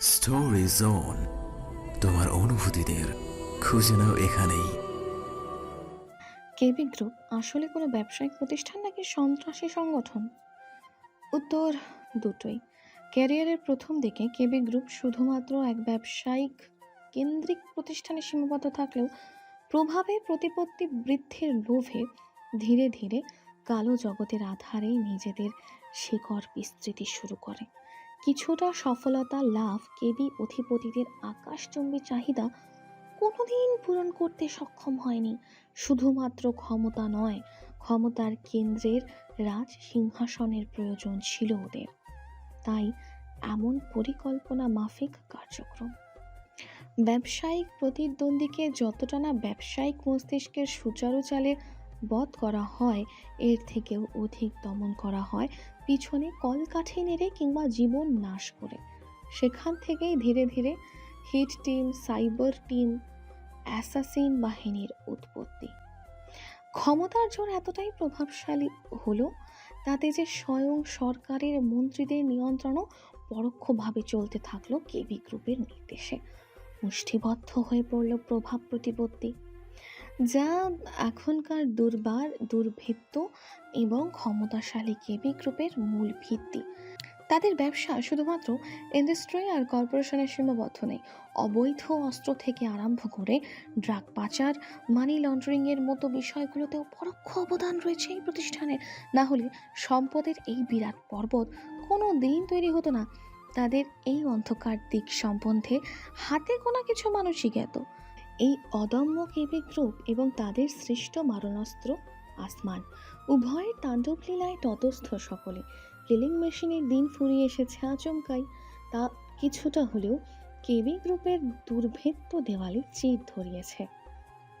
Story zone তোমার অনুভূতিদের খুঁজে নাও এখানেই। কেবি গ্রুপ, আসলে কোনো ব্যবসায়িক প্রতিষ্ঠান নাকি সন্ত্রাসী সংগঠন? উত্তর দুটোই। ক্যারিয়ারের প্রথম দিকে কেবি গ্রুপ শুধুমাত্র এক ব্যবসায়িক কেন্দ্রিক প্রতিষ্ঠানে সীমাবদ্ধ থাকলেও প্রভাবে প্রতিপত্তি বৃদ্ধির লোভে ধীরে ধীরে কালো জগতের আধারে নিজেদের শিকড় বিস্তৃতি শুরু করে। কিছুটা সফলতা লাভ কেবি অধিপতিদের আকাশচুম্বী চাহিদা কোনোদিন পূরণ করতে সক্ষম হয়নি। শুধুমাত্র ক্ষমতা নয়, ক্ষমতার কেন্দ্রের রাজ সিংহাসনের প্রয়োজন ছিল ওদের। তাই এমন পরিকল্পনা মাফিক কার্যক্রম। ব্যবসায়িক প্রতিদ্বন্দ্বীকে যতটা না ব্যবসায়িক মস্তিষ্কের সুচারু চালে বধ করা হয়, এর থেকেও অধিক দমন করা হয় পিছনে কলকাঠি নেড়ে কিংবা জীবন নাশ করে। সেখান থেকেই ধীরে ধীরে hit team, cyber team, assassin বাহিনীর উৎপত্তি। ক্ষমতার জোর এতটাই প্রভাবশালী হলো তাতে যে স্বয়ং সরকারের মন্ত্রীদের নিয়ন্ত্রণও পরোক্ষভাবে চলতে থাকল কেবি গ্রুপের নির্দেশে। মুষ্টিবদ্ধ হয়ে পড়ল প্রভাব প্রতিপত্তি। যা এখনকার দুর্বার দুর্ভেদ্য এবং ক্ষমতাশালী কেবি গ্রুপের মূল ভিত্তি। তাদের ব্যবসা শুধুমাত্র ইন্ডাস্ট্রি আর কর্পোরেশনের সীমাবদ্ধ নেই। অবৈধ অস্ত্র থেকে আরম্ভ করে ড্রাগ পাচার মানি লন্ডারিংয়ের মতো বিষয়গুলোতেও পরোক্ষ অবদান রয়েছে এই প্রতিষ্ঠানের না হলে সম্পদের এই বিরাট পর্বত কোনো দিন তৈরি হতো না। তাদের এই অন্ধকার দিক সম্বন্ধে হাতে গোনা কিছু মানুষই জ্ঞাত। এই অদম্য কেবি গ্রুপ এবং তাদের সৃষ্ট মারণাস্ত্র আসমান। উভয়ের তাণ্ডব লীলায় ততস্থ সকলে। কিলিং মেশিনের দিন ফুরিয়ে এসেছে আচমকাই। তা কিছুটা হলেও কেবি গ্রুপের দুর্ভেদ্য দেওয়ালে চির ধরিয়েছে।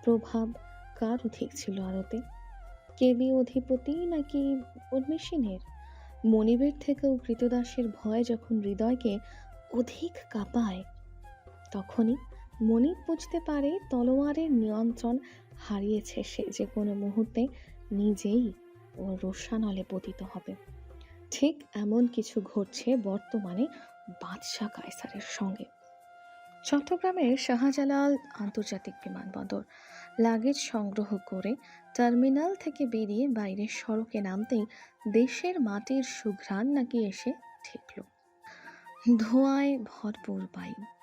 প্রভাব কার অধিক ছিল আরতে কেবি অধিপতি নাকি উন্মেষিনের মনিবের থেকেও কৃতদাসের ভয় যখন হৃদয়কে অধিক কাঁপায়, তখনই মনিব বুঝতে পারে তলোয়ারের নিয়ন্ত্রণ হারিয়েছে সে যে কোনো মুহূর্তে নিজেই ও রোষানলে পতিত হবে। ঠিক এমন কিছু ঘটছে বর্তমানে বাদশাহ কায়সারের সঙ্গে। চট্টগ্রামের শাহজালাল আন্তর্জাতিক বিমানবন্দর। লাগেজ সংগ্রহ করে টার্মিনাল থেকে বেরিয়ে বাইরের সড়কে নামতেই দেশের মাটির সুঘ্রাণ নাকি এসে ঠেকল। ধোঁয়ায় ভরপুর বায়ু।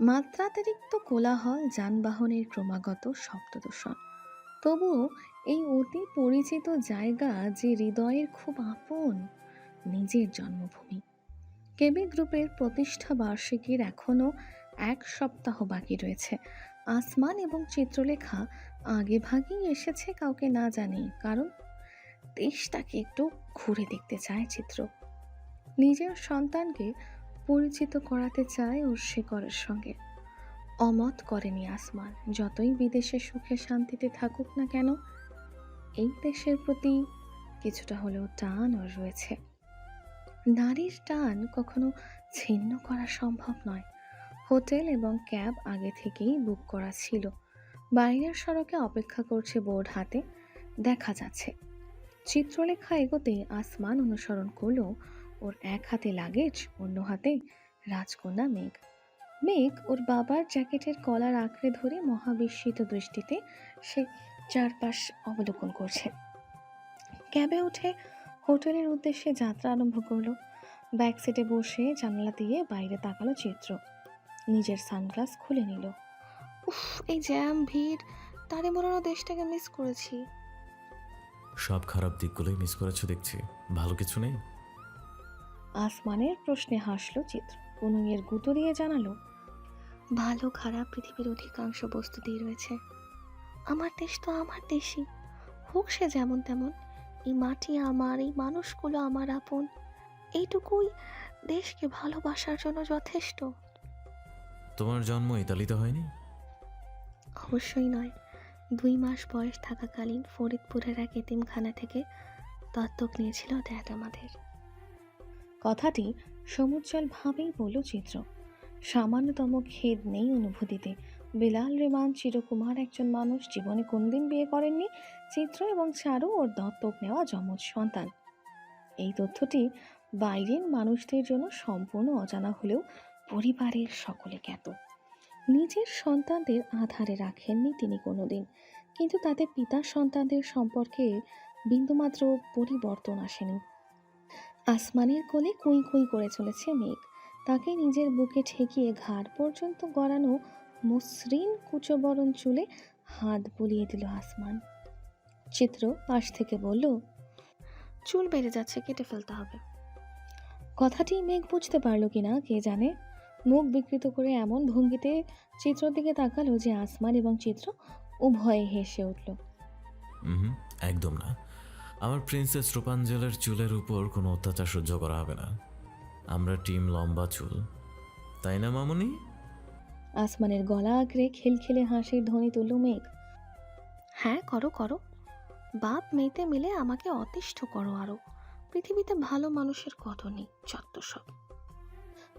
মাত্রাতিরিক্ত কোলাহল যানবাহনের ক্রমাগত শব্দদূষণ। তবুও এই অতি পরিচিত জায়গা যে হৃদয়ের খুব আপন, নিজের জন্মভূমি। কেবি গ্রুপের প্রতিষ্ঠা বার্ষিকীর এখনও এক সপ্তাহ বাকি রয়েছে। আসমান এবং চিত্রলেখা আগে ভাগেই এসেছে কাউকে না জানি কারণ দেশটাকে একটু ঘুরে দেখতে চায় চিত্র। নিজের সন্তানকে পরিচিত করাতে চায় শেকরের সঙ্গে। অমত করেনি আসমান, যতই বিদেশে সুখে শান্তিতে থাকুক না কেন, এই দেশের প্রতি কিছুটা হলেও টান ওর রয়েছে। নারীর টান কখনো ছিন্ন করা সম্ভব নয়। হোটেল এবং ক্যাব আগে থেকেই বুক করা ছিল। বাইরের সড়কে অপেক্ষা করছে বোর্ড হাতে, দেখা যাচ্ছে। চিত্রলেখা এগোতে আসমান অনুসরণ করল ওর এক হাতে লাগেজ, অন্য হাতে রাজকন্যা মেঘ। মেঘ ওর বাবার জ্যাকেটের কলার আঁকড়ে ধরে মহাবিস্মিত দৃষ্টিতে সে চারপাশ অবলোকন করছে। ক্যাবে উঠে হোটেলের উদ্দেশ্যে যাত্রা আরম্ভ করল। ব্যাক সিটে বসে জানলা দিয়ে বাইরে তাকালো চিত্র। নিজের সানগ্লাস খুলে নিল। উফ, এই জ্যাম, ভিড়, তারে মরানো দেশটাকে মিস করেছি। সব খারাপ দিকগুলোই মিস করেছ দেখছি। ভালো কিছু নেই? আসমানের প্রশ্নে হাসলো চিত্র। কনুইয়ের গুঁতো দিয়ে জানালো ভালো খারাপ পৃথিবীর অধিকাংশ বস্তুতেই রয়েছে। আমার দেশ তো আমার দেশই। হোক সে যেমন তেমন এই মাটি আমার এই মানুষগুলো আমার আপন। এইটুকুই দেশকে ভালোবাসার জন্য যথেষ্ট। তোমার জন্ম ইতালিতে হয়নি? অবশ্যই নয়। দুই মাস বয়স থাকাকালীন ফরিদপুরের এক এতিমখানা থেকে দত্তক নিয়েছিল ড্যাড আমাদের। কথাটি সমুজ্জ্বলভাবেই বলল চিত্র। সামান্যতম খেদ নেই অনুভূতিতে। বিলাল রেমান চিরকুমার একজন মানুষ, জীবনে কোনদিন বিয়ে করেননি। চিত্র এবং চারু ওর দত্তক নেওয়া যমজ সন্তান। এই তথ্যটি বাইরের মানুষদের জন্য সম্পূর্ণ অজানা হলেও পরিবারের সকলে জ্ঞাত। নিজের সন্তানদের আধারে রাখেননি তিনি কোনোদিন। কিন্তু তাতে পিতা সন্তানদের সম্পর্কে বিন্দুমাত্র পরিবর্তন আসেনি। আসমানের কোলে কুই কুই করে চলেছে মেঘ। তাকে নিজের বুকে ঠেকিয়ে ঘাড় পর্যন্ত গড়ানো মসৃণ কুচবরণ চুলে হাত বুলিয়ে দিল আসমান। চিত্র পাশ থেকে বলল চুল বেড়ে যাচ্ছে কেটে ফেলতে হবে। কথাটি মেঘ বুঝতে পারল কিনা কে জানে? মুখ বিকৃত করে এমন ভঙ্গিতে চিত্রর দিকে তাকালো যে আসমান এবং চিত্র উভয়ে হেসে উঠল। একদম না। আমার প্রিন্সেস রূপাঞ্জলের চুলের উপর কোনো অত্যাচার সহ্য করা হবে না। আমরা টিম লম্বা চুল। তাই না মামুনি? আসমানের গলা আঁকড়ে খিলখিলে হাসির ধ্বনি তুলল মেঘ। হ্যাঁ করো করো। বাপ মেয়েতে মিলে আমাকে অতিষ্ঠ করো আরও। পৃথিবীতে ভালো মানুষের কত নেই যত সব।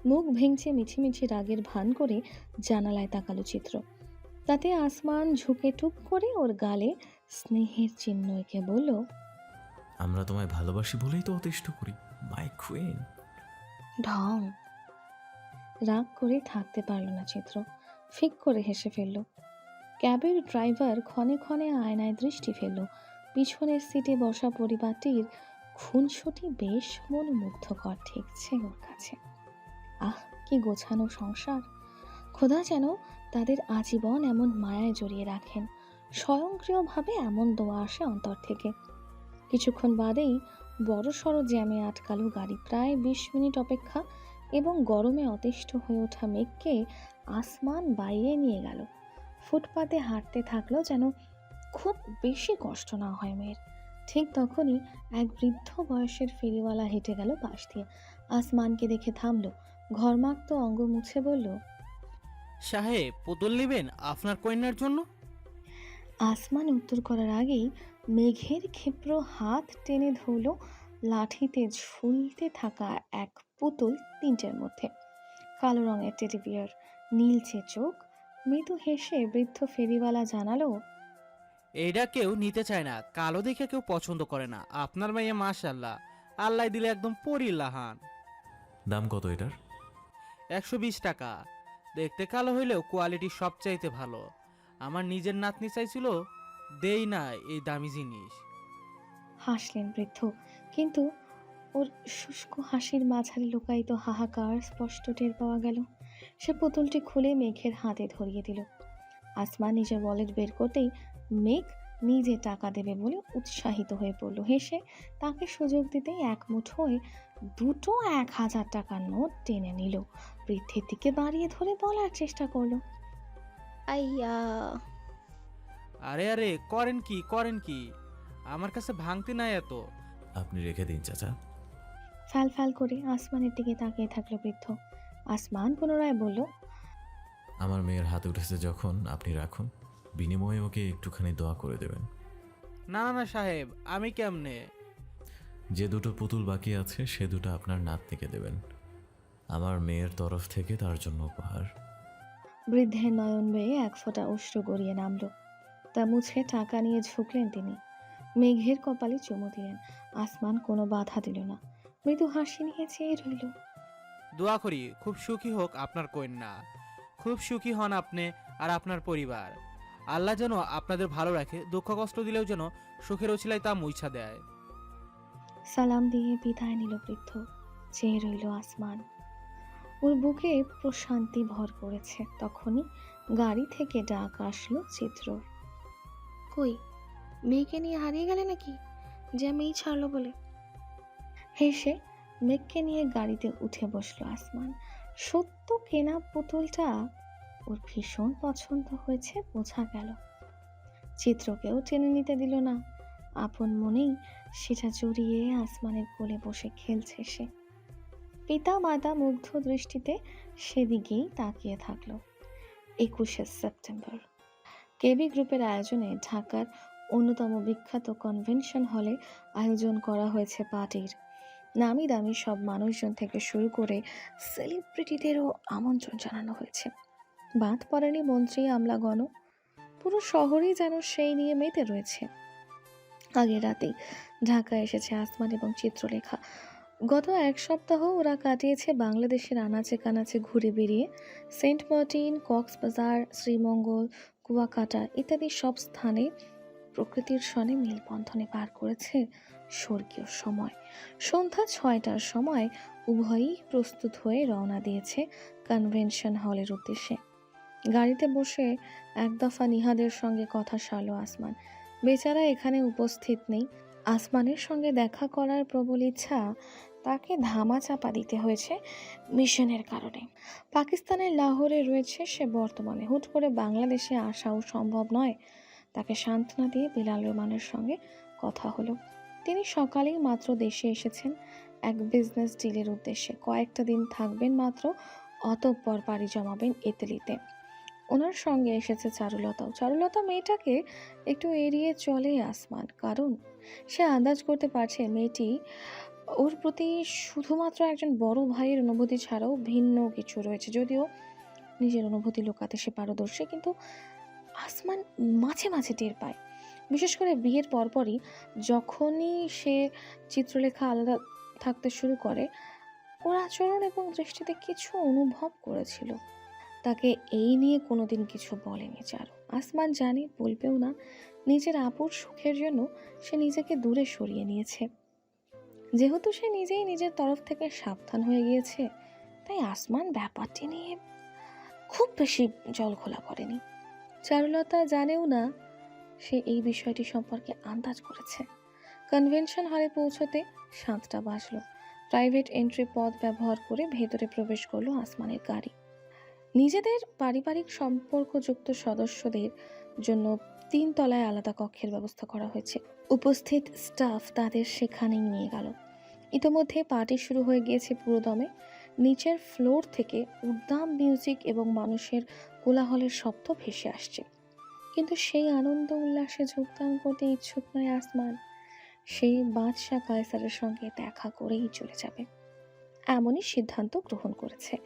মুখ ভেঙচে মিছিমিছি রাগের ভান করে জানালায় তাকালো চিত্র। তাতে আসমান ঝুঁকে টুক করে ওর গালে স্নেহের চিহ্ন এঁকে বলল আমরা তোমায় ভালোবাসি বলেই তো অতিষ্ঠ করি মাই কুইন ঢং। রাগ করে থাকতে পারল না চিত্র। ফিক করে হেসে ফেলল। ক্যাবের ড্রাইভার ক্ষণে ক্ষণে আয়নায় দৃষ্টি ফেলল। পিছনের সিটে বসা পরিবারটির খুনসুটি বেশ মনোমুগ্ধকর ঠেকছে ওর কাছে। আহ, কি গোছানো সংসার। খোদা যেন তাদের আজীবন এমন মায়ায় জড়িয়ে রাখেন। স্বয়ংক্রিয়ভাবে এমন দোয়া আসে অন্তর থেকে। কিছুক্ষণ বাদেই বড় সড়ো জ্যামে আটকালো গাড়ি প্রায় বিশ মিনিট অপেক্ষা এবং গরমে অতিষ্ঠ হয়ে ওঠা মেঘকে আসমান বাইরে নিয়ে গেল। ফুটপাতে হাঁটতে থাকল যেন খুব বেশি কষ্ট না হয় মেয়ের। ঠিক তখনই এক বৃদ্ধ বয়সের ফেরিওয়ালা হেঁটে গেল পাশ দিয়ে। আসমানকে দেখে থামলো। ঘরমাক্ত অঙ্গ মুছে বলল সাহেব পুতুল নেবেন আপনার কন্যার জন্য? আসমান উত্তর করার আগেই মেঘের ক্ষিপ্র হাত টেনে ধরল লাঠিতে ঝুলতে থাকা এক পুতুল তিনটের মধ্যে। কালো রঙের টেডি বিয়ার নীলচে চোখ মৃদু হেসে বৃদ্ধ ফেরিওয়ালা জানালো এটা কেউ নিতে চায় না কালো দেখে কেউ পছন্দ করে না। আপনার মেয়ে মাশাল্লাহ আল্লাহ দিলে একদম পরিল্লাহান দাম কত এটার? একশো বিশ টাকা। দেখতে কালো হইলেও কোয়ালিটি সবচাইতে ভালো। আমার নিজের নাতনি চাইছিল দেই না এই দামি জিনিস। হাসলেন বৃদ্ধ, কিন্তু ওর শুষ্ক হাসির মাঝারে লুকায়িত হাহাকার স্পষ্ট টের পাওয়া গেল। সে পুতুলটি খুলে মেঘের হাতে ধরিয়ে দিল। আসমা নিজের ওয়ালেট বের করতেই মেঘ নিজে টাকা দেবে বলে উৎসাহিত হয়ে পড়ল। হেসে তাকে সুযোগ দিতেই এক মুঠোয় দুটো এক হাজার টাকার নোট টেনে নিল। বৃদ্ধের দিকে বাড়িয়ে ধরে বলার চেষ্টা করল, আইয়া আরে আরে করেন কি করেন কি? আমার কাছে ভাঙতে নাই এত। আপনি রেখে দিন চাচা। ফ্যাল ফ্যাল করে আসমানের দিকে তাকিয়ে থাকল বৃদ্ধ। আসমান পুনরায় বলল আমার মেয়ের হাত উঠেছে যখন আপনি রাখুন। বিনিময়ে ওকে একটুখানি দোয়া করে দেবেন। না না না সাহেব আমি কেমনে? যে দুটো পুতুল বাকি আছে সে দুটো আপনার নাতনিকে দেবেন। আমার মেয়ের তরফ থেকে তার জন্য উপহার। বৃদ্ধের নয়ন বেয়ে এক ফোঁটা অশ্রু গড়িয়ে নামলো। তা মুছে টাকা নিয়ে ঝুঁকলেন তিনি। মেঘের কপালে চুমু দিলেন। আসমান কোনো বাধা দিল না। মৃদু হাসি নিয়ে চেয়ে রইল। দোয়া করি খুব সুখী হোক আপনার কন্যা। খুব সুখী হন আপনি আর আপনার পরিবার। আল্লাহ যেন আপনাদের ভালো রাখে দুঃখ কষ্ট দিলেও যেন সুখের ওছিলায় তা মুইছা দেয়। সালাম দিয়ে বিদায় নিল বৃদ্ধ। চেয়ে রইল আসমান। ওর বুকে প্রশান্তি ভর করেছে। তখনই গাড়ি থেকে ডাক আসলো চিত্রর। কই? মেয়েকে নিয়ে হারিয়ে গেলে নাকি? যে মেয়ে ছাড়লো বলে। হেসে মেঘকে নিয়ে গাড়িতে উঠে বসল আসমান। সত্য কেনা পুতুলটা ওর ভীষণ পছন্দ হয়েছে, বোঝা গেল। চিত্রকেও টেনে নিতে দিল না। আপন মনেই সেটা জড়িয়ে আসমানের কোলে বসে খেলছে সে। পিতা মাতা মুগ্ধ দৃষ্টিতে সেদিকেই তাকিয়ে থাকল। একুশে সেপ্টেম্বর। কেবি গ্রুপের আয়োজনে ঢাকার অন্যতম বিখ্যাত কনভেনশন হলে আয়োজন করা হয়েছে পার্টির। নামি দামি সব মানুষজন থেকে শুরু করে সেলিব্রিটিদেরও আমন্ত্রণ জানানো হয়েছে। বাদ পড়েনি মন্ত্রী আমলাগণ পুরো শহরেই যেন সেই নিয়ে মেতে রয়েছে। আগের রাতেই ঢাকা এসেছে আসমান এবং চিত্রলেখা। গত এক সপ্তাহ ওরা কাটিয়েছে বাংলাদেশের আনাচে কানাচে ঘুরে বেরিয়ে সেন্ট মার্টিন, কক্সবাজার, শ্রীমঙ্গল কুয়াকাটা ইত্যাদি সব স্থানে প্রকৃতির সনে মেলবন্ধনে পার করেছে স্বর্গীয় সময়। সন্ধ্যা ছয়টার সময় উভয়ই প্রস্তুত হয়ে রওনা দিয়েছে কনভেনশন হলের উদ্দেশ্যে। গাড়িতে বসে এক দফা নিহাদের সঙ্গে কথা সালো আসমান। বেচারা এখানে উপস্থিত নেই। আসমানের সঙ্গে দেখা করার প্রবল ইচ্ছা তাকে ধামা চাপা দিতে হয়েছে মিশনের কারণে। পাকিস্তানের লাহোরে রয়েছে সে বর্তমানে। হুট করে বাংলাদেশে আসাও সম্ভব নয়। তাকে সান্ত্বনা দিয়ে বিলাল রহমানের সঙ্গে কথা হলো। তিনি সকালেই মাত্র দেশে এসেছেন। এক বিজনেস ডিলের উদ্দেশ্যে কয়েকটা দিন থাকবেন মাত্র, অতঃপর পাড়ি জমাবেন ইতালিতে। ওনার সঙ্গে এসেছে চারুলতাও। চারুলতা মেয়েটাকে একটু এড়িয়ে চলে আসমান। কারণ সে আন্দাজ করতে পারছে মেয়েটি। ওর প্রতি শুধুমাত্র একজন বড় ভাইয়ের অনুভূতি ছাড়াও ভিন্ন কিছু রয়েছে। যদিও নিজের অনুভূতি লুকাতে সে পারদর্শী, কিন্তু আসমান মাঝে মাঝে টের পায়। বিশেষ করে বিয়ের পরপরই যখনই সে চিত্রলেখা আলাদা থাকতে শুরু করে, ওর আচরণ এবং দৃষ্টিতে কিছু অনুভব করেছিল। তাকে এই নিয়ে কোনোদিন কিছু বলেনি চারু। আসমান জানে বলবেও না, নিজের আপুর সুখের জন্য সে নিজেকে দূরে সরিয়ে নিয়েছে। যেহেতু সে নিজেই নিজের তরফ থেকে সাবধান হয়ে গিয়েছে, তাই আসমান ব্যাপারটি নিয়ে খুব বেশি জল খোলা করেনি। চারুলতা জানেও না সে এই বিষয়টি সম্পর্কে আন্দাজ করেছে। কনভেনশন হলে পৌঁছতে সাতটা বাজলো। প্রাইভেট এন্ট্রি পথ ব্যবহার করে ভেতরে প্রবেশ করল আসমানের গাড়ি। নিজেদের পারিবারিক সম্পর্কযুক্ত সদস্যদের জন্য তিন তলায় আলাদা কক্ষের ব্যবস্থা করা হয়েছে। উপস্থিত স্টাফ তাদের সেখানেই নিয়ে গেল। ইতোমধ্যে পার্টি শুরু হয়ে গিয়েছে পুরোদমে। নিচের ফ্লোর থেকে উদ্দাম মিউজিক এবং মানুষের কোলাহলের শব্দ ভেসে আসছে। কিন্তু সেই আনন্দ উল্লাসে যোগদান করতে ইচ্ছুক নয় আসমান। সেই বাদশাহ কায়সারের সঙ্গে দেখা করেই চলে যাবে। এমনই সিদ্ধান্ত গ্রহণ করেছে।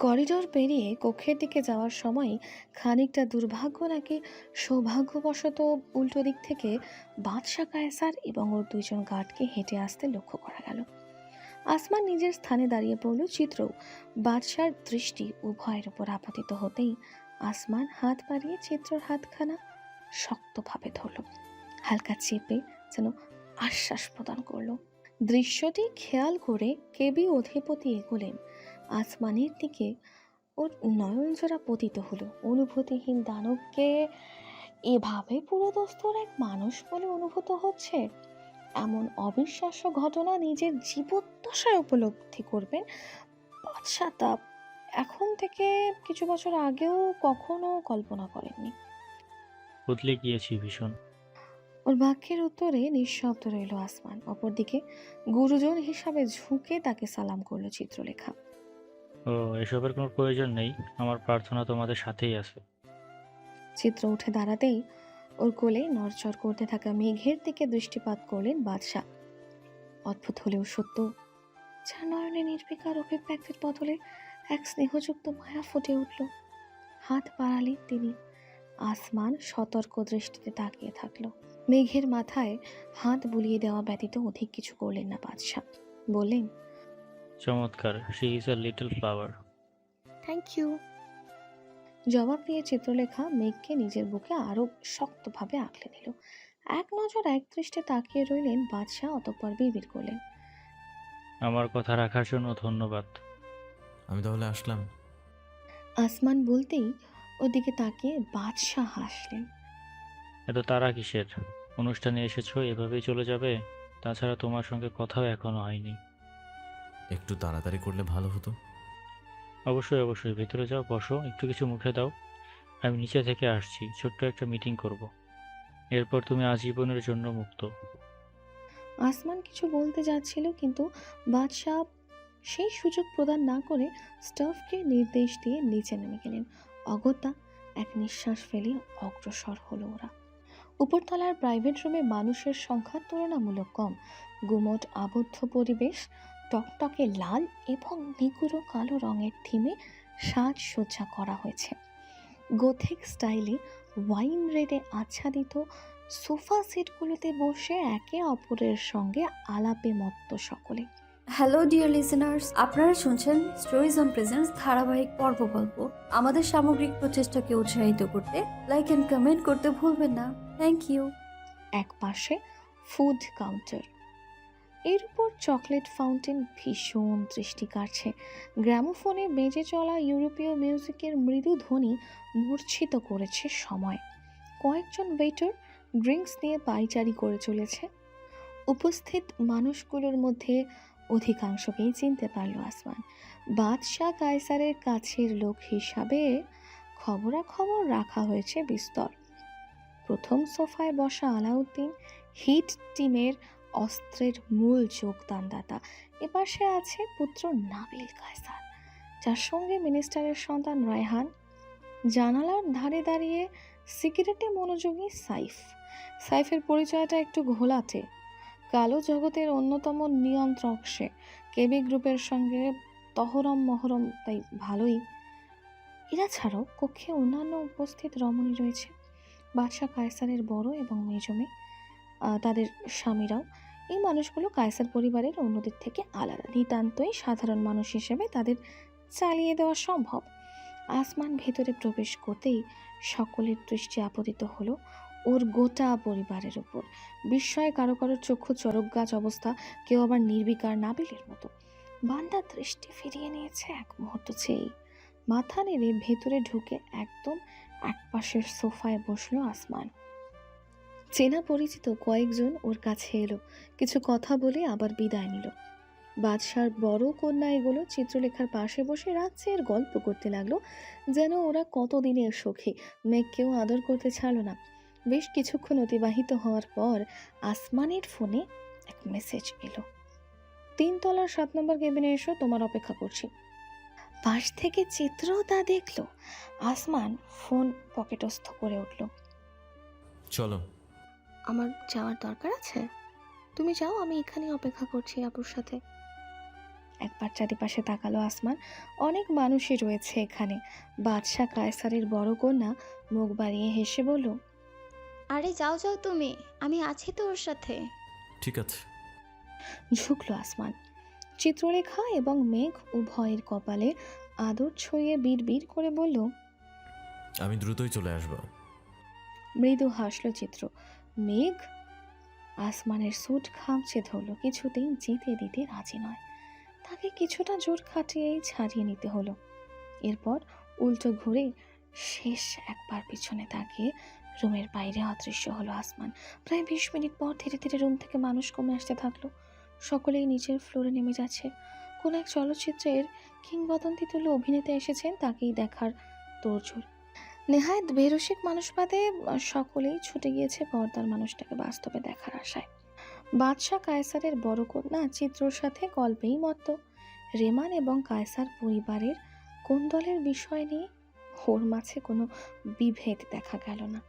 করিডোর পেরিয়ে কক্ষের দিকে যাওয়ার সময় খানিকটা দুর্ভাগ্য নাকি সৌভাগ্যবশত উল্টো দিক থেকে বাদশাহ কায়সার এবং ওর দুইজন গার্ডকে হেঁটে আসতে লক্ষ্য করা গেল। আসমান নিজের স্থানে দাঁড়িয়ে পড়ল চিত্রও। বাদশার দৃষ্টি উভয়ের উপর আপতিত হতেই আসমান হাত বাড়িয়ে চিত্রর হাতখানা শক্তভাবে ধরল। হালকা চেপে যেন আশ্বাস প্রদান করল। দৃশ্যটি খেয়াল করে কেবি অধিপতি এগোলেন। আসমানের দিকে ওর নয়নজোড়া পতিত হলো। অনুভূতিহীন দানবকে এভাবে পুরোদস্তর এক মানুষ বলে অনুভূত হচ্ছে? এমন অবিশ্বাস্য ঘটনা নিজের জীবদ্দশায় উপলব্ধি করবেন তা এখন থেকে কিছু বছর আগেও কখনো কল্পনা করেননি। বদলে গিয়েছি ভীষণ। ওর বাক্যের উত্তরে নিঃশব্দ রইল আসমান। অপরদিকে গুরুজন হিসাবে ঝুঁকে তাকে সালাম করল চিত্রলেখা। ও, এসবের কোনো প্রয়োজন নেই। আমার প্রার্থনা তোমাদের সাথেই আছে। চিত্র উঠে দাঁড়াতেই ওর কোলে নড়চড় করতে থাকা মেঘের দিকে দৃষ্টিপাত করলেন বাদশাহ। অদ্ভুত হলেও সত্য যার নয়নে নির্বিকার অভিব্যক্তির বদলে এক স্নেহযুক্ত মায়া ফুটে উঠল। হাত বাড়ালেন তিনি আসমান সতর্ক দৃষ্টিতে তাকিয়ে থাকল। মেঘের মাথায় হাত বুলিয়ে দেওয়া ব্যতীত অধিক কিছু করলেন না বাদশাহ। বললেন চমৎকার she is a little flower thank you জবাব দিয়ে চিত্রলেখা মেঘকে নিজের বুকে আরও শক্তভাবে আঁকলে নিল। এক নজর এক দৃষ্টে তাকিয়ে রইলেন বাদশাহ অতঃপর বিড়বিড় করলেন। আমার কথা রাখার জন্য ধন্যবাদ। আমি তাহলে আসলাম। আসমান বলতেই ওদিকে তাকিয়ে বাদশাহ হাসলেন। এত তারা কিসের? অনুষ্ঠানে এসেছ এভাবেই চলে যাবে? তাছাড়া তোমার সঙ্গে কথাও এখনও হয়নি। একটু তাড়াতাড়ি করলে ভালো হতো। অবশ্যই অবশ্যই। ভেতরে যাও বসো একটু কিছু মুখে দাও। আমি নিচে থেকে আসছি ছোট্ট একটা মিটিং করব। এরপর তুমি আজীবনের জন্য মুক্ত। আসমান কিছু বলতে যাচ্ছিল কিন্তু বাদশাহ সেই সুযোগ প্রদান না করে স্টাফকে নির্দেশ দিয়ে নিচে নেমে গেলেন। অগত্যা এক নিঃশ্বাস ফেলে অগ্রসর হলো ওরা। উপরতলার প্রাইভেট রুমে মানুষের সংখ্যা তুলনামূলক কম। গুমট আবদ্ধ পরিবেশ টকটকে লাল এবং নিগুড়ো কালো রঙের থিমে সাজসজ্জা করা হয়েছে। গোথিক স্টাইলে ওয়াইন রেডে আচ্ছাদিত সোফা সেটগুলোতে বসে একে অপরের সঙ্গে আলাপে মত্ত সকলে। হ্যালো ডিয়ার লিসেনার্স আপনারা শুনছেন স্টোরিজ অন প্রেজেন্স ধারাবাহিক পর্ব গল্প। আমাদের সামগ্রিক প্রচেষ্টাকে উৎসাহিত করতে লাইক এন্ড কমেন্ট করতে ভুলবেন না। থ্যাংক ইউ এক পাশে ফুড কাউন্টার এর উপর চকলেট ফাউন্টেন ভীষণ দৃষ্টি কাটছে গ্রামোফোনে বেজে চলা ইউরোপীয় মিউজিকের মৃদু ধ্বনি মূর্ছিত করেছে সময়। কয়েকজন ওয়েটার ড্রিঙ্কস নিয়ে পাইচারি করে চলেছে। উপস্থিত মানুষগুলোর মধ্যে অধিকাংশকেই চিনতে পারল আসমান। বাদশাহ কায়সারের কাছের লোক হিসাবে খবরাখবর রাখা হয়েছে বিস্তর। প্রথম সোফায় বসা আলাউদ্দিন, হিট টিমের অস্ত্রের মূল যোগদানদাতা। এপাশে আছে পুত্র নাবিল কায়সার, যার সঙ্গে মিনিস্টারের সন্তান রায়হান। জানালার ধারে দাঁড়িয়ে সিগারেটে মনোযোগী সাইফ। সাইফের পরিচয়টা একটু ঘোলাটে। কালো জগতের অন্যতম নিয়ন্ত্রক সে। কেবি গ্রুপের সঙ্গে তহরম মহরম, তাই ভালোই। এরা ছাড়াও কক্ষে অন্যান্য উপস্থিত রমণী রয়েছে। বাদশাহ কায়সারের বড় এবং মেজমে তাদের স্বামীরাও। এই মানুষগুলো কায়সার পরিবারের অন্যদের থেকে আলাদা। নিতান্তই সাধারণ মানুষ হিসেবে তাদের চালিয়ে দেওয়া সম্ভব। আসমান ভেতরে প্রবেশ করতেই সকলের দৃষ্টি আপতিত হলো ওর গোটা পরিবারের উপর। বিস্ময়ে কারও কারও চক্ষু চরক গাছ অবস্থা, কেউ আবার নির্বিকার নাবিলের মতো। বান্দা দৃষ্টি ফিরিয়ে নিয়েছে এক মুহূর্ত চেয়েই। মাথা নেড়ে ভেতরে ঢুকে একদম একপাশের সোফায় বসল আসমান। চেনা পরিচিত কয়েকজন ওর কাছে এলো। কিছু কথা বলে আবার বিদায় নিল। বাদশার বড় কন্যা এগুলো, চিত্রলেখার পাশে বসে রাজ্যের গল্প করতে লাগল, যেন ওরা কতদিনের সখী মেঘকেও আদর করতে ছাড়লো না। বেশ কিছুক্ষণ অতিবাহিত হওয়ার পর আসমানের ফোনে এক মেসেজ এলো। তিনতলার সাত নম্বর কেবিনে এসো, তোমার অপেক্ষা করছি। পাশ থেকে চিত্র তা দেখল। আসমান ফোন পকেটস্থ করে উঠল। চলো। আমার যাওয়ার দরকার আছে? তুমি যাও আমি এখানে অপেক্ষা করছি আপুর সাথে। একবার চারিপাশে তাকালো আসমান। অনেক মানুষই রয়েছে এখানে। বাদশাহ কায়সারের বড় কন্যা মুখ বাড়িয়ে হেসে বলল আরে যাও যাও তুমি আমি আছি তো ওর সাথে। ঠিক আছে। ঝুঁকলো আসমান। চিত্রলেখা এবং মেঘ উভয়ের কপালে আদর ছড়িয়ে বিড় করে বলল আমি দ্রুতই চলে আসব। মৃদু হাসল চিত্র। মেঘ আসমানের স্যুট খামচে ধরলো, কিছুতেই যেতে দিতে রাজি নয়। তাকে কিছুটা জোর খাটিয়েই ছাড়িয়ে নিতে হলো। এরপর উল্টো ঘুরে শেষ একবার পিছনে তাকিয়ে রুমের বাইরে অদৃশ্য হলো আসমান। প্রায় বিশ মিনিট পর ধীরে ধীরে রুম থেকে মানুষ কমে আসতে থাকল। সকলেই নিচের ফ্লোরে নেমে যাচ্ছে। কোন এক চলচ্চিত্রের কিংবদন্তি তুলে অভিনেতা এসেছেন, তাকেই দেখার তোড়জোড়। নেহায়ত বেরসিক মানুষ বাদে সকলেই ছুটে গিয়েছে পর্দার মানুষটাকে বাস্তবে দেখার আশায়। বাদশাহ কায়সারের বড় কন্যা চিত্রর সাথে গল্পেই মত্ত। রেমান এবং কায়সার পরিবারের কোন দলের বিষয় নিয়ে ওর মাঝে কোনো বিভেদ দেখা গেল না।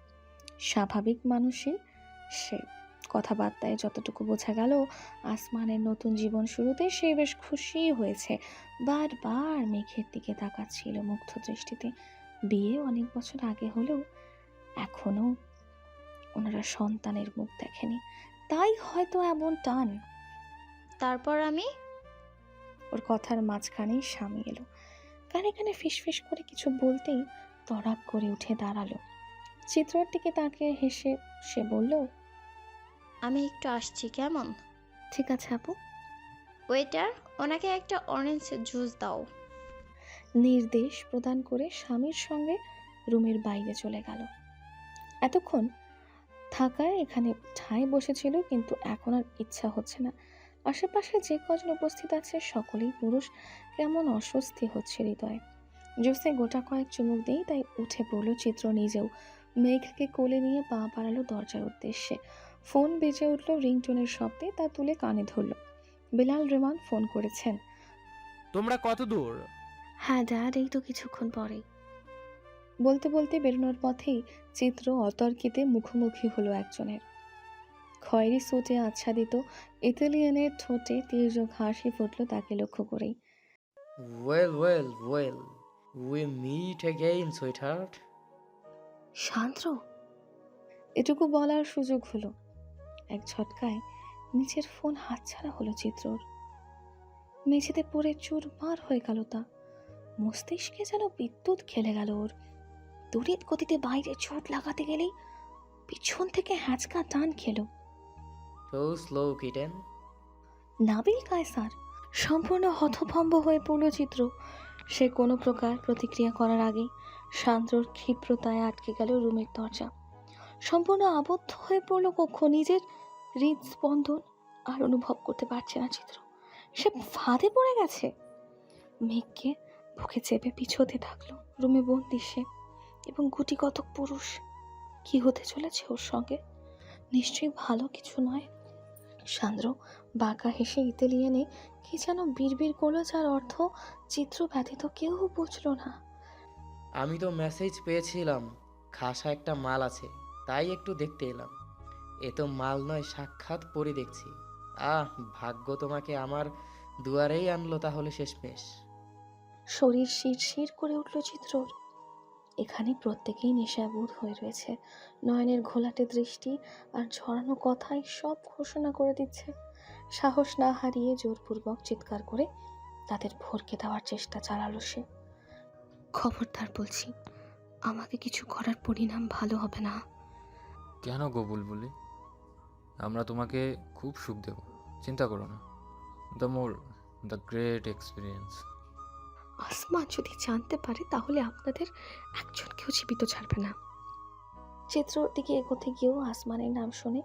স্বাভাবিক মানুষই সে কথাবার্তায় যতটুকু বোঝা গেল, আসমানের নতুন জীবন শুরুতে সে বেশ খুশি হয়েছে। বারবার মেঘের দিকে তাকাচ্ছিল মুগ্ধ দৃষ্টিতে। বিয়ে অনেক বছর আগে হলেও এখনও ওনারা সন্তানের মুখ দেখেনি। তাই হয়তো এমন টান। তারপর আমি? ওর কথার মাঝখানেই স্বামী এলো। কানে কানে ফিসফিস করে কিছু বলতেই তড়াক করে উঠে দাঁড়াল। চিত্রর দিকে তাকে হেসে সে বলল আমি একটু আসছি কেমন? ঠিক আছে আপু? ওয়েটার ওনাকে একটা অরেঞ্জ জুস দাও। নির্দেশ প্রদান করে স্বামীর সঙ্গে রুমের বাইরে চলে গেল। এতক্ষণ থাকায় এখানে ঠাঁই বসেছিল, কিন্তু এখন আর ইচ্ছা হচ্ছে না। আশেপাশে যে কজন উপস্থিত আছে, সকলেই পুরুষ। কেমন অস্বস্তি হচ্ছে হৃদয়ে। জোসে গোটা কয়েক চুমুক দিই তাই উঠে পড়ল চিত্র নিজেও। মেঘকে কোলে নিয়ে পা বাড়ালো দরজার উদ্দেশ্যে। ফোন বেজে উঠল রিংটোনের শব্দে, তা তুলে কানে ধরল। বিলাল রেমান ফোন করেছেন। তোমরা কত দূর? হ্যাঁ ড্যাড এই তো কিছুক্ষণ পরেই। বলতে বলতে বেরোনোর পথেই চিত্র অতর্কিতে মুখোমুখি হলো একজনের। খয়েরি স্যুটে আচ্ছাদিত ইতালিয়ানের ঠোঁটে তীর্যক হাসি ফুটল তাকে লক্ষ্য করেই। Well, well, well. We meet again, sweetheart. শান্ত্র এটুকু বলার সুযোগ হলো। এক ঝটকায় নিচের ফোন হাতছাড়া হলো চিত্রর। মেঝেতে পড়ে চুরমার হয়ে গেল তা। মস্তিষ্কে যেন বিদ্যুৎ খেলে গেল ওর। তড়িৎ গতিতে বাইরে চোট লাগাতে গেলেই পিছন থেকে হ্যাঁচকা টান খেলো। So slow kitten Nabil Kaiser সম্পূর্ণ হতভম্ব হয়ে পড়ল চিত্র। সে কোনো প্রকার প্রতিক্রিয়া করার আগেই শান্ত্রর ক্ষিপ্রতায় আটকে গেল রুমের দরজা। সম্পূর্ণ আবদ্ধ হয়ে পড়ল কক্ষ নিজের হৃদস্পন্দন আর অনুভব করতে পারছে না চিত্র। সে ফাঁদে পড়ে গেছে। মেঘকে বুকে চেপে পিছোতে থাকল, রুমে বন্দি সে এবং গুটি কতক পুরুষ। কি হতে চলেছে ওর সঙ্গে? নিশ্চয়ই ভালো কিছু নয়। সান্দ্র বাঁকা হেসে ইতেলি এনে কি যেন বিড়বিড় করল যার অর্থ চিত্র ব্যতীত কেউ বুঝল না। আমি তো মেসেজ পেয়েছিলাম, খাসা একটা মাল আছে, তাই একটু দেখতে এলাম। এ তো মাল নয়, সাক্ষাৎ পরে দেখছি। আহ, ভাগ্য তোমাকে আমার দুয়ারেই আনলো তাহলে শেষমেশ। শরীর শিরশির করে উঠল চিত্রর। এখানে প্রত্যেকেই নেশাবুধ হয়ে রয়েছে। নয়নের ঘোলাটে দৃষ্টি আর ঝরানো কথাই সব ঘোষণা করে দিচ্ছে। সাহস না হারিয়ে জোরপূর্বক চিৎকার করে তাদের ভরকে দেওয়ার চেষ্টা চালালো সে। খবরদার বলছি আমাকে কিছু করার পরিণাম ভালো হবে না। কেন গো বুলবুলি? আমরা তোমাকে খুব সুখ দেব। চিন্তা করো না। The more the great experience আসমান যদি জানতে পারে তাহলে আপনাদের একজনকেও জীবিত ছাড়বে না। চিত্রর দিকে এগোতে গিয়েও আসমানের নাম শুনে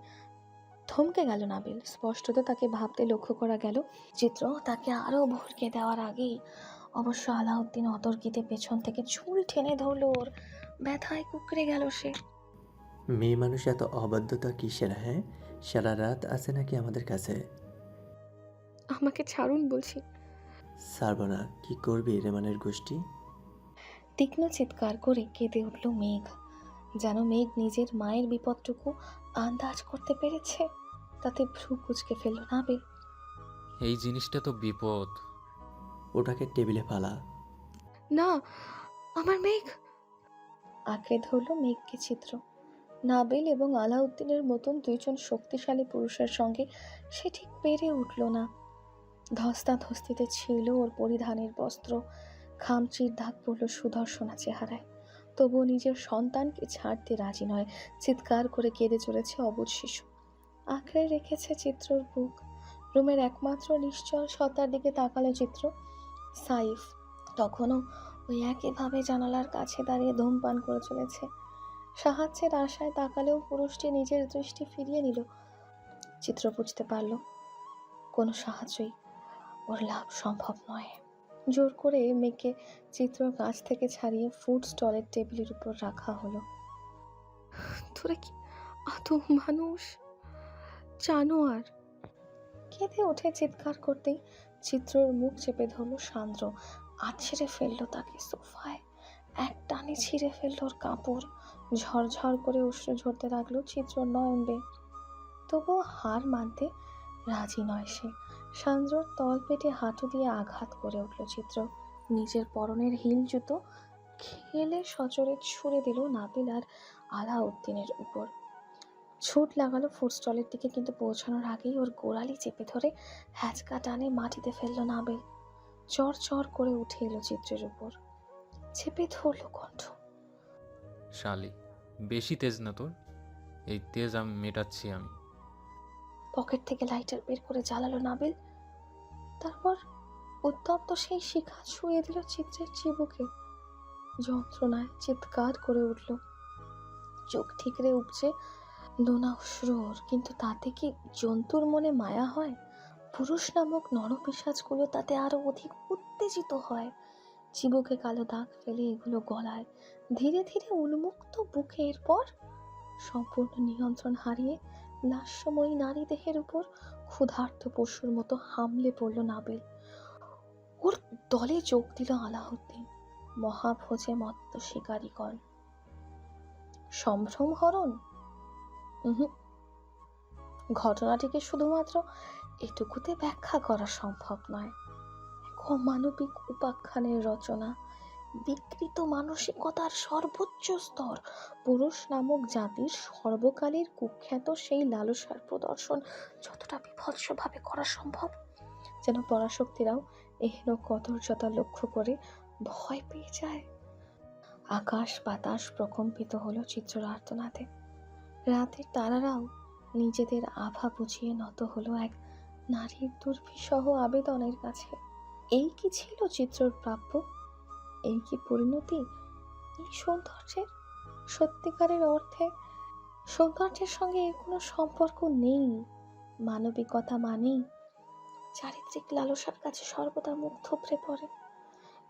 থমকে গেল নাবিল। স্পষ্টত তাকে ভাবতে লক্ষ্য করা গেল চিত্র তাকে আরও ভরকে দেওয়ার আগেই অবশ্য আলাউদ্দিন অতর্কিতে পেছন থেকে চুল টেনে ধরলো ওর। ব্যথায় কুকড়ে গেল সে। মেয়ে মানুষ এত অবাধ্যতা কিসের হ্যাঁ? সারা রাত আছে নাকি আমাদের কাছে? আমাকে ছাড়ুন বলছি ছাড়ব না কি করবি রেমানের গোষ্ঠী? তীক্ষ্ণ চিৎকার করে কেঁদে উঠল মেঘ। যেন মেঘ নিজের মায়ের বিপদটুকু আন্দাজ করতে পেরেছে তাতে ভ্রু কুচকে ফেলল নাবিল এই জিনিসটা তো বিপদ। ওটাকে টেবিলে ফালা। না আমার মেঘ। আঁকড়ে ধরল মেঘকে চিত্র নাবিল এবং আলাউদ্দিনের মতন দুইজন শক্তিশালী পুরুষের সঙ্গে সে ঠিক পেরে উঠল না। ধস্তাধস্তিতে ছিল ওর পরিধানের বস্ত্র। খামচির দাগ পড়ল সুদর্শনা চেহারায়। তবুও নিজের সন্তানকে ছাড়তে রাজি নয়। চিৎকার করে কেঁদে চলেছে অবুজ শিশু। আঁকড়ে রেখেছে চিত্রর বুক। রুমের একমাত্র নিশ্চল সত্তার দিকে তাকালো চিত্র। সাইফ। তখনও ওই একইভাবে জানালার কাছে দাঁড়িয়ে ধূমপান করে চলেছে। সাহায্যের আশায় তাকালেও পুরুষটি নিজের দৃষ্টি ফিরিয়ে নিল। চিত্র বুঝতে পারল, কোনো সাহায্যই ওর লাভ সম্ভব নয়। জোর করে মেয়েকে চিত্রর কাছ থেকে ছাড়িয়ে ফুড স্টলের টেবিলের উপর রাখা হলো। তোরা কি আদৌ মানুষ? জানোয়ার কেঁদে ওঠে চিৎকার করতেই চিত্রর মুখ চেপে ধরলো সান্দ্র। আছড়ে ফেলল তাকে সোফায়। এক টানে ছিঁড়ে ফেলল ওর কাপড়। ঝরঝর করে উষ্ণ ঝরতে লাগল চিত্র নয়ন বে। তবুও হার মানতে রাজি নয় সে। সান্দ্রর তল পেটে হাঁটু দিয়ে আঘাত করে উঠল চিত্র। নিজের পরনের হিল জুতো খেলে সচরে ছুঁড়ে দিল নাবিল আর আলাউদ্দিনের উপর। ছুট লাগালো ফুড স্টলের দিকে কিন্তু পৌঁছানোর আগেই ওর গোড়ালি চেপে ধরে হ্যাচকা টানে মাটিতে ফেলল নাবিল। চর চর করে উঠে এলো চিত্রের উপর। চেপে ধরলো কণ্ঠ। শালি বেশি তেজ না তোর? এই তেজ আমি মেটাচ্ছি আমি। পকেট থেকে লাইটার বের করে জ্বালালো নাবিল। তারপর উত্তপ্ত সেই শিখা ছুঁয়ে দিল চিত্রের চিবুকে। যন্ত্রণায় চিৎকার করে উঠল। চোখ ঠিকরে নোনা অশ্রুর কিন্তু তাতে কি জন্তুর মনে মায়া হয়? পুরুষ নামক নরপিসাজগুলো তাতে আরও অধিক উত্তেজিত হয়। চিবুকে কালো দাগ ফেলে এগুলো গলায় ধীরে ধীরে উন্মুক্ত বুকে এরপর সম্পূর্ণ নিয়ন্ত্রণ হারিয়ে লাস্যময়ী নারী দেহের উপর ক্ষুধার্ত পশুর মতো হামলে পড়ল নাবিল। ওর দলে যোগ দিল আলাউদ্দিন, মহাভোজে মত্ত শিকারীগণ। সম্ভ্রম হরণ। ঘটনাটিকে শুধুমাত্র এটুকুতে ব্যাখ্যা করা সম্ভব নয়। এক অমানবিক উপাখ্যানের রচনা বিকৃত মানসিকতার সর্বোচ্চ স্তর। পুরুষ নামক জাতির সর্বকালের কুখ্যাত সেই লালসার প্রদর্শন যতটা বিভৎসভাবে করা সম্ভব। যেন পরাশক্তিরাও এহেন কদর্যতা লক্ষ্য করে ভয় পেয়ে যায়। আকাশ বাতাস প্রকম্পিত হলো আর্তনাদে রাতের তারারাও নিজেদের আভা বুঝিয়ে নত হলো এক নারীর দুর্বিসহ আবেদনের কাছে। এই কি ছিল চিত্রর প্রাপ্য? এই কি পরিণতি? এই সৌন্দর্যের, সত্যিকারের অর্থে সৌন্দর্যের সঙ্গে এর কোনো সম্পর্ক নেই। মানবিকতা মানেই চারিত্রিক লালসার কাছে সর্বদা মুখ থুবড়ে পড়ে।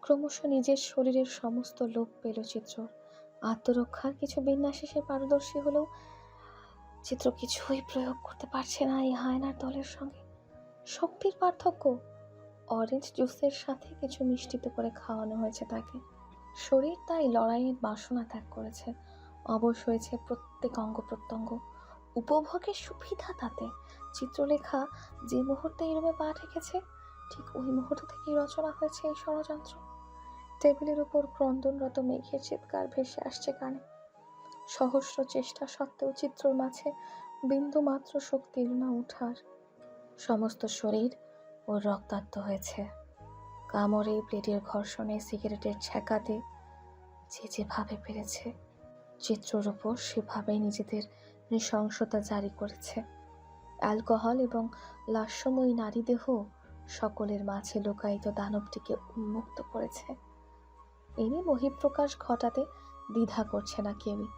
ক্রমশ নিজের শরীরের সমস্ত লোপ পেল চিত্র। আত্মরক্ষার কিছু বিন্যাসে সে পারদর্শী হলেও চিত্র কিছুই প্রয়োগ করতে পারছে না এই হায়নার দলের সঙ্গে। শক্তির পার্থক্য অরেঞ্জ জুসের সাথে কিছু মিষ্টিত করে খাওয়ানো হয়েছে তাকে। শরীর তাই লড়াইয়ের বাসনা ত্যাগ করেছে। অবশ হয়েছে প্রত্যেক অঙ্গ প্রত্যঙ্গ। উপভোগের সুবিধা তাতে। চিত্রলেখা যে মুহূর্তে এই রুমে পা রেখেছে ঠিক ওই মুহূর্ত থেকেই রচনা হয়েছে এই ষড়যন্ত্র। টেবিলের উপর ক্রন্দনরত মেঘের চিৎকার ভেসে আসছে কানে। সহস্র চেষ্টা সত্ত্বেও চিত্রর মাঝে বিন্দু মাত্র শক্তি না উঠার। সমস্ত শরীর ওর রক্তাক্ত হয়েছে। কামড়ে প্লেটের ঘর্ষণে সিগারেটের ছ্যাঁকাতে যে যেভাবে পেরেছে, চিত্রর ওপর সেভাবে নিজেদের নৃশংসতা জারি করেছে। অ্যালকোহল এবং লাস্যময়ী নারীদেহ সকলের মাঝে লোকায়িত দানবটিকে উন্মুক্ত করেছে। এনে বহিঃপ্রকাশ ঘটাতে দ্বিধা করছে না কেউই।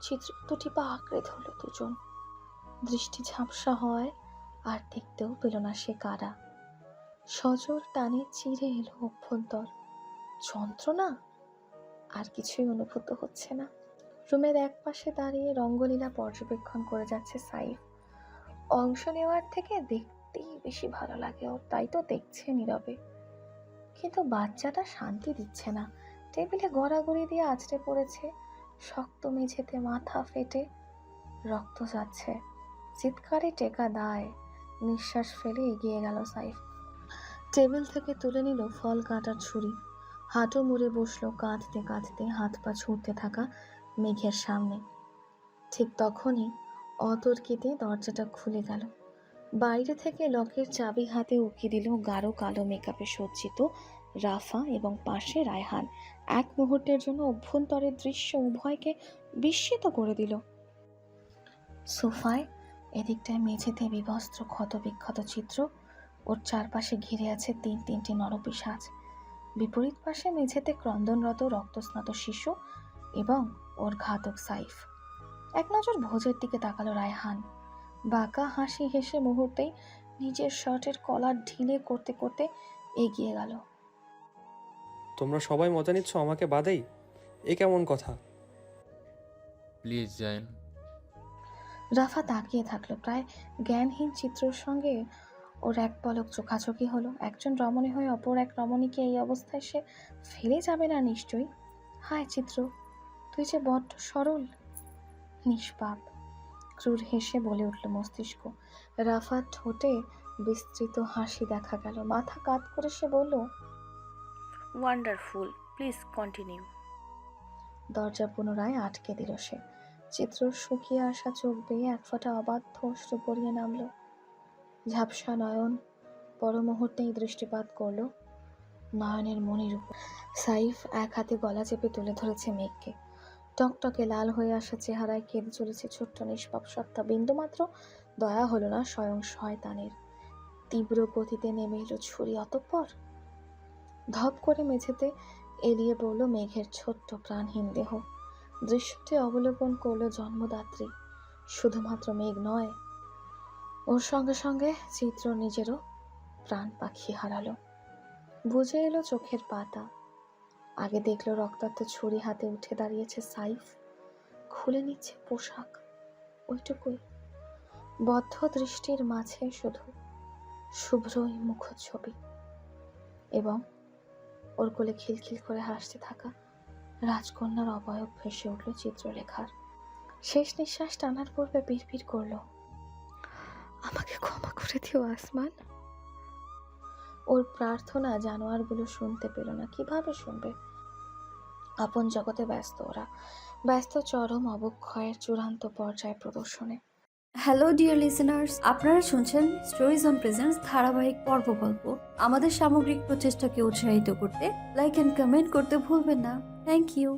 চিত্র দুটি পা আঁকড়ে ধরল দুজন। দৃষ্টি ঝাপসা হয় আর দেখতেও পেল না সে কারা। সজোর টানে চিরে এলো অভ্যন্তর। যন্ত্রণা? আর কিছুই অনুভূত হচ্ছে না। রুমের এক পাশে দাঁড়িয়ে রঙ্গলীলা পর্যবেক্ষণ করে যাচ্ছে সাইফ। অংশ নেওয়ার থেকে দেখতেই বেশি ভালো লাগে ওর, তাই তো দেখছে নীরবে। কিন্তু বাচ্চাটা শান্তি দিচ্ছে না। টেবিলে গড়াগড়ি দিয়ে আছড়ে পড়েছে। শক্ত মেঝেতে মাথা ফেটে রক্ত যাচ্ছে। চিৎকারে টেকা দায়। নিঃশ্বাস ফেলে এগিয়ে গেল সাইফ। টেবিল থেকে তুলে নিল ফল কাটার ছুরি। হাঁটু মুড়ে বসল কাঁদতে কাঁদতে হাত পা ছুটতে থাকা মেঘের সামনে। ঠিক তখনই অতর্কিতে দরজাটা খুলে গেল। বাইরে থেকে লকের চাবি হাতে উকি দিল গাঢ় কালো মেকআপে সজ্জিত রাফা এবং পাশে রায়হান। এক মুহূর্তের জন্য অভ্যন্তরের দৃশ্য উভয়কে বিস্মিত করে দিল। সোফায় এদিকটায় মেঝেতে বিবস্ত্র ক্ষত বিক্ষত চিত্র। ওর চারপাশে ঘিরে আছে তিন তিনটি নরপিসাজ বিপরীত পাশে মেঝেতে ক্রন্দনরত রক্তস্নাত শিশু এবং ওর ঘাতক সাইফ। এক নজর ভোজের দিকে তাকালো রায়হান। বাঁকা হাসি হেসে মুহূর্তেই নিজের শার্টের কলার ঢিলে করতে করতে এগিয়ে গেল। তোমরা সবাই মজা নিচ্ছ আমাকে বাদেই? এ কেমন কথা? প্লিজ জাইন। রাফা তাকিয়ে থাকল। প্রায় জ্ঞানহীন চিত্রর সঙ্গে ওর এক পলক চোখাচোখি হলো। একজন রমণী হয়ে অপর এক রমণীকে এই অবস্থায় সে ফেলে যাবে না নিশ্চয়ই? হায় চিত্র তুই যে বড্ড সরল নিষ্পাপ। ক্রুর হেসে বলে উঠল মস্তিষ্ক। রাফার ঠোঁটে বিস্তৃত হাসি দেখা গেল। মাথা কাত করে সে বলল ওয়ান্ডারফুল প্লিজ কন্টিনিউ দরজা পুনরায় আটকে দিল সে। চিত্র শুকিয়ে আসা চোখ বেয়ে এক ফোঁটা অবাধ্য অশ্রু পড়িয়ে নামলো। ঝাপসা নয়ন পর মুহূর্তেই দৃষ্টিপাত করল নয়নের মনির উপর। সাইফ এক হাতে গলা চেপে তুলে ধরেছে মেঘকে টকটকে লাল হয়ে আসা চেহারায় কেঁদে চলেছে ছোট্ট নিষ্পাপ সত্তা। বিন্দুমাত্র দয়া হলো না স্বয়ং শয়তানের। তীব্র গতিতে নেমে এলো ছুরি অতঃপর। ধপ করে মেঝেতে এলিয়ে পড়ল মেঘের ছোট্ট প্রাণহীন দেহ। দৃশ্যটি অবলোকন করল জন্মদাত্রী। শুধুমাত্র মেঘ নয়, ওর সঙ্গে সঙ্গে চিত্র নিজেরও প্রাণ পাখি হারালো। বুঝে এলো চোখের পাতা। আগে দেখল রক্তাক্ত ছুরি হাতে উঠে দাঁড়িয়েছে সাইফ। খুলে নিচ্ছে পোশাক। ওইটুকুই। বদ্ধ দৃষ্টির মাঝে শুধু শুভ্রই মুখচ্ছবি। এবং ওর কোলে খিলখিল করে হাসতে থাকা রাজকন্যার অবয়ব ভেসে উঠল চিত্রলেখার। শেষ নিঃশ্বাস টানার পূর্বে বিড়বিড় করল। আমাকে ক্ষমা করে দিও আসমান। ওর প্রার্থনা জানোয়ারগুলো শুনতে পেল না। কীভাবে শুনবে? আপন জগতে ব্যস্ত ওরা। ব্যস্ত চরম অবক্ষয়ের চূড়ান্ত পর্যায় প্রদর্শনে। হ্যালো ডিয়ার লিসেনার্স আপনারা শুনছেন স্টোরিজ অন প্রেজেন্স ধারাবাহিক পর্ব গল্প আমাদের সামগ্রিক প্রচেষ্টাকে উৎসাহিত করতে লাইক অ্যান্ড কমেন্ট করতে ভুলবেন না। Thank you